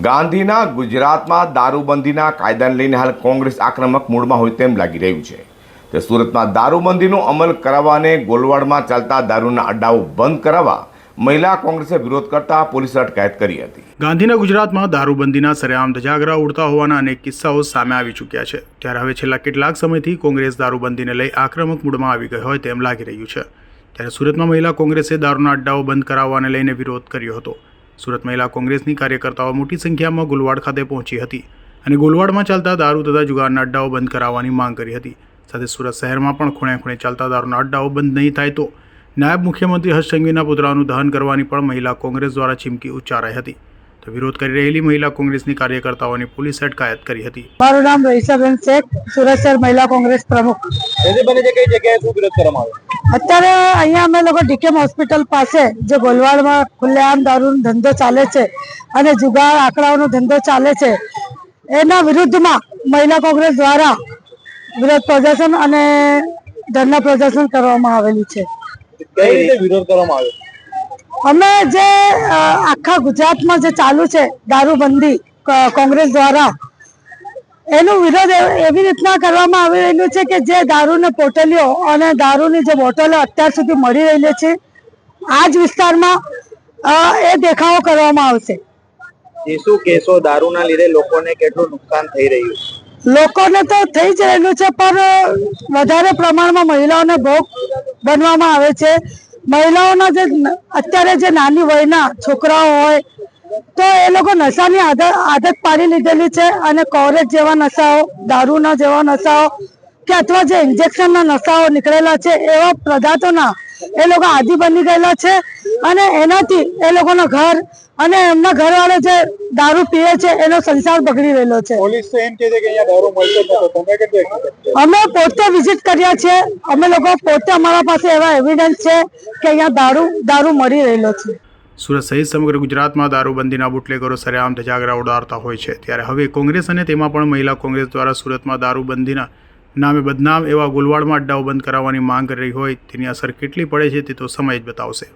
ગાંધીના ગુજરાતમાં દારૂબંધીના કાયદાને લઈને હાલ કોંગ્રેસ આક્રમક મૂડમાં હોય તેમ લાગી રહ્યું છે. તે સુરતમાં દારૂબંધીનો અમલ કરાવવાને ગોલવાડમાં ચાલતા દારૂના અડ્ડાઓ બંધ કરાવવા મહિલા કોંગ્રેસે વિરોધ કરતા પોલીસે અટકાયત કરી હતી. ગાંધીના ગુજરાતમાં દારૂબંધીના સરેઆમ ધજાગરા ઉડતા હોવાના અનેક કિસ્સાઓ સામે આવી ચૂક્યા છે. ત્યારે હવે છેલ્લા કેટલાક સમયથી કોંગ્રેસ દારૂબંધીને લઈ આક્રમક મૂડમાં આવી ગઈ હોય તેમ લાગી રહ્યું છે. ત્યારે સુરતમાં મહિલા કોંગ્રેસે દારૂના અડ્ડાઓ બંધ કરાવવાને લઈને વિરોધ કર્યો હતો. સુરત મહિલા કોંગ્રેસની કાર્યકર્તાઓ મોટી સંખ્યામાં ગુલવાડ ખાતે પહોંચી હતી અને ગુલવાડમાં ચાલતા દારૂ તથા જુગારના અડ્ડાઓ બંધ કરાવવાની માંગ કરી હતી. સાથે સુરત શહેરમાં પણ ખૂણે ખૂણે ચાલતા દારૂના અડ્ડાઓ બંધ નહીં થાય તો નાયબ મુખ્યમંત્રી હર્ષ સંઘવીના પુતળાનું દહન કરવાની પણ મહિલા કોંગ્રેસ દ્વારા ચીમકી ઉચ્ચારાઈ હતી. તો વિરોધ કરી રહેલી મહિલા કોંગ્રેસની કાર્યકર્તાઓની પોલીસ અટકાયત કરી હતી. મારું નામ રહીસાબેન શેખ સુરત શહેર મહિલા કોંગ્રેસ પ્રમુખ. અત્યારે અહીંયા અમે લોકો ડીકેમ હોસ્પિટલ પાસે જે ગોલવાડમાં ખુલ્લેઆમ દારૂનો ધંધો ચાલે છે અને જુગાર આંકડાઓનો ધંધો ચાલે છે. એના વિરુદ્ધમાં મહિલા કોંગ્રેસ દ્વારા વિરોધ પ્રદર્શન અને ધરના પ્રદર્શન કરવામાં આવેલું છે. કઈ રીતે વિરોધ કરવામાં આવ્યો? અમે જે આખા ગુજરાતમાં જે ચાલુ છે દારૂબંધી કોંગ્રેસ દ્વારા એનો વિરોધ એવી રીતના કરવામાં આવી રહેલું છે કે જે દારૂને પોટલીઓ અને દારૂની જે બોટલો અત્યાર સુધી મળી રહેલી છે આ જ વિસ્તારમાં એ દેખાવો કરવામાં આવશે. શું કેસો દારૂના લીધે લોકોને કેટલું નુકસાન થઈ રહ્યું લોકોને તો થઈ જ રહેલું છે પણ વધારે પ્રમાણમાં મહિલાઓને ભોગ બનવામાં આવે છે. મહિલાઓના જે અત્યારે જે નાની વયના છોકરાઓ હોય, તો એ લોકો નશાની આદત આદત પાડી લીધેલી છે અને કોરેજ જેવા નશાઓ, દારૂના જેવા નશાઓ કે અથવા જે ઇન્જેક્શનના નશાઓ નીકળેલા છે એવા પદાર્થોના એ લોકો આદિ બની ગયેલા છે. અને એનાથી એ લોકોના ઘર અને એમના ઘરવાળો જે દારૂ પીએ છે એનો સંસાર બગડી રહેલો છે. પોલીસ તો એમ કહે છે કે અહીંયા દારૂ મળતો તમે કેટલી અમે પોતે વિઝિટ કર્યા છે. અમે લોકો પોતે અમારા પાસે એવા એવિડન્સ છે કે અહીંયા દારૂ દારૂ મળી રહેલો છે. સુરત સહિત સમગ્ર ગુજરાતમાં દારૂબંધીના બુટલેગરો સરેઆમ ધજાગરા ઉડાડતા હોય છે. ત્યારે હવે કોંગ્રેસ અને તેમાં પણ મહિલા કોંગ્રેસ દ્વારા સુરતમાં દારૂબંધીના નામે બદનામ એવા ગુલવાડમાં અડ્ડાઓ બંધ કરાવવાની માંગ કરી રહી હોય તેની અસર કેટલી પડે છે તે તો સમય જ બતાવશે.